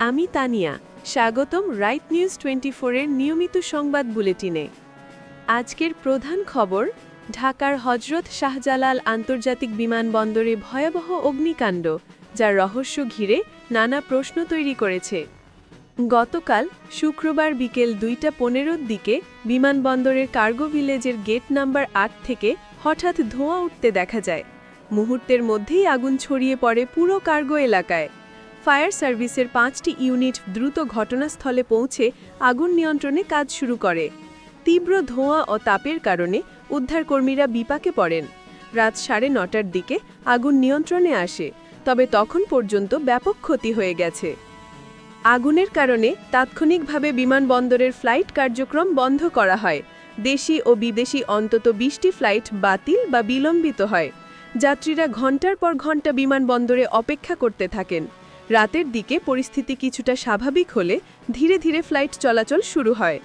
আমি তানিয়া, স্বাগতম right news twenty ফোরের নিয়মিত সংবাদ বুলেটিনে। আজকের প্রধান খবর, ঢাকার হজরত শাহজালাল আন্তর্জাতিক বিমানবন্দরে ভয়াবহ অগ্নিকাণ্ড যার রহস্য ঘিরে নানা প্রশ্ন তৈরি করেছে। গতকাল শুক্রবার বিকেল দুইটা পনেরোর দিকে বিমানবন্দরের কার্গো ভিলেজের গেট নাম্বার আট থেকে হঠাৎ ধোঁয়া উঠতে দেখা যায়। মুহূর্তের মধ্যেই আগুন ছড়িয়ে পড়ে পুরো কার্গো এলাকায়। ফায়ার সার্ভিসের পাঁচটি ইউনিট দ্রুত ঘটনাস্থলে পৌঁছে আগুন নিয়ন্ত্রণে কাজ শুরু করে। তীব্র ধোঁয়া ও তাপের কারণে উদ্ধারকর্মীরা বিপাকে পড়েন। রাত সাড়ে নটার দিকে আগুন নিয়ন্ত্রণে আসে, তবে তখন পর্যন্ত ব্যাপক ক্ষতি হয়ে গেছে। আগুনের কারণে তাৎক্ষণিকভাবে বিমানবন্দরের ফ্লাইট কার্যক্রম বন্ধ করা হয়। দেশি ও বিদেশি অন্তত বিশটি ফ্লাইট বাতিল বা বিলম্বিত হয়। যাত্রীরা ঘণ্টার পর ঘণ্টা বিমানবন্দরে অপেক্ষা করতে থাকেন। রাতের দিকে পরিস্থিতি কিছুটা স্বাভাবিক হলে ধীরে ধীরে ফ্লাইট চলাচল শুরু হয়।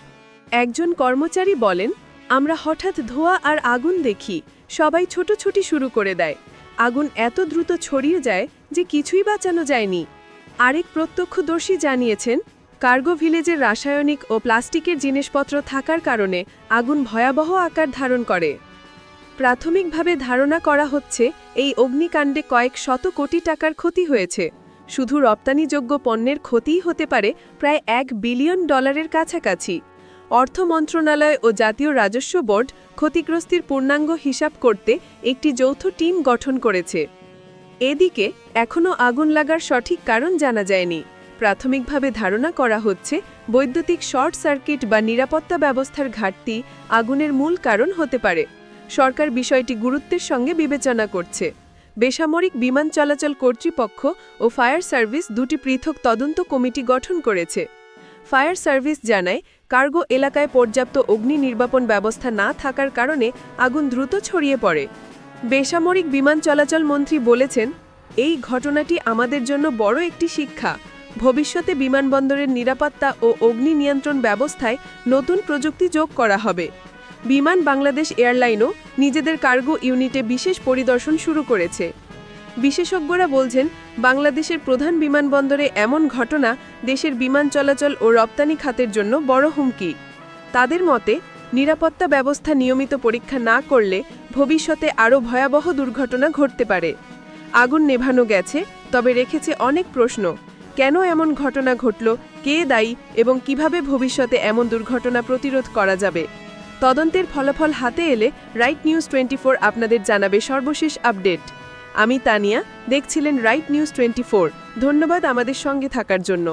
একজন কর্মচারী বলেন, আমরা হঠাৎ ধোয়া আর আগুন দেখি, সবাই ছোটোছুটি শুরু করে দেয়। আগুন এত দ্রুত ছড়িয়ে যায় যে কিছুই বাঁচানো যায়নি। আরেক প্রত্যক্ষদর্শী জানিয়েছেন, কার্গো ভিলেজের রাসায়নিক ও প্লাস্টিকের জিনিসপত্র থাকার কারণে আগুন ভয়াবহ আকার ধারণ করে। প্রাথমিকভাবে ধারণা করা হচ্ছে, এই অগ্নিকাণ্ডে কয়েক শত কোটি টাকার ক্ষতি হয়েছে। শুধু রপ্তানিযোগ্য পণ্যের ক্ষতিই হতে পারে প্রায় এক বিলিয়ন ডলারের কাছাকাছি। অর্থ মন্ত্রণালয় ও জাতীয় রাজস্ব বোর্ড ক্ষতিগ্রস্তির পূর্ণাঙ্গ হিসাব করতে একটি যৌথ টিম গঠন করেছে। এদিকে এখনও আগুন লাগার সঠিক কারণ জানা যায়নি। প্রাথমিকভাবে ধারণা করা হচ্ছে, বৈদ্যুতিক শর্ট সার্কিট বা নিরাপত্তা ব্যবস্থার ঘাটতি আগুনের মূল কারণ হতে পারে। সরকার বিষয়টি গুরুত্বের সঙ্গে বিবেচনা করছে। বেসামরিক বিমান চলাচল কর্তৃপক্ষ ও ফায়ার সার্ভিস দুটি পৃথক তদন্ত কমিটি গঠন করেছে। ফায়ার সার্ভিস জানায়, কার্গো এলাকায় পর্যাপ্ত অগ্নি নির্বাপন ব্যবস্থা না থাকার কারণে আগুন দ্রুত ছড়িয়ে পড়ে। বেসামরিক বিমান চলাচল মন্ত্রী বলেছেন, এই ঘটনাটি আমাদের জন্য বড় একটি শিক্ষা। ভবিষ্যতে বিমানবন্দরের নিরাপত্তা ও অগ্নি নিয়ন্ত্রণ ব্যবস্থায় নতুন প্রযুক্তি যোগ করা হবে। বিমান বাংলাদেশ এয়ারলাইনও নিজেদের কার্গো ইউনিটে বিশেষ পরিদর্শন শুরু করেছে। বিশেষজ্ঞরা বলছেন, বাংলাদেশের প্রধান বিমানবন্দরে এমন ঘটনা দেশের বিমান চলাচল ও রপ্তানি খাতের জন্য বড় হুমকি। তাদের মতে, নিরাপত্তা ব্যবস্থা নিয়মিত পরীক্ষা না করলে ভবিষ্যতে আরও ভয়াবহ দুর্ঘটনা ঘটতে পারে। আগুন নেভানো গেছে, তবে রেখেছে অনেক প্রশ্ন, কেন এমন ঘটনা ঘটল, কে দায়ী এবং কীভাবে ভবিষ্যতে এমন দুর্ঘটনা প্রতিরোধ করা যাবে। তদন্তের ফলাফল হাতে এলে রাইট নিউজ টোয়েন্টি আপনাদের জানাবে সর্বশেষ আপডেট। আমি তানিয়া, দেখছিলেন রাইট নিউজ টোয়েন্টি ধন্যবাদ আমাদের সঙ্গে থাকার জন্য।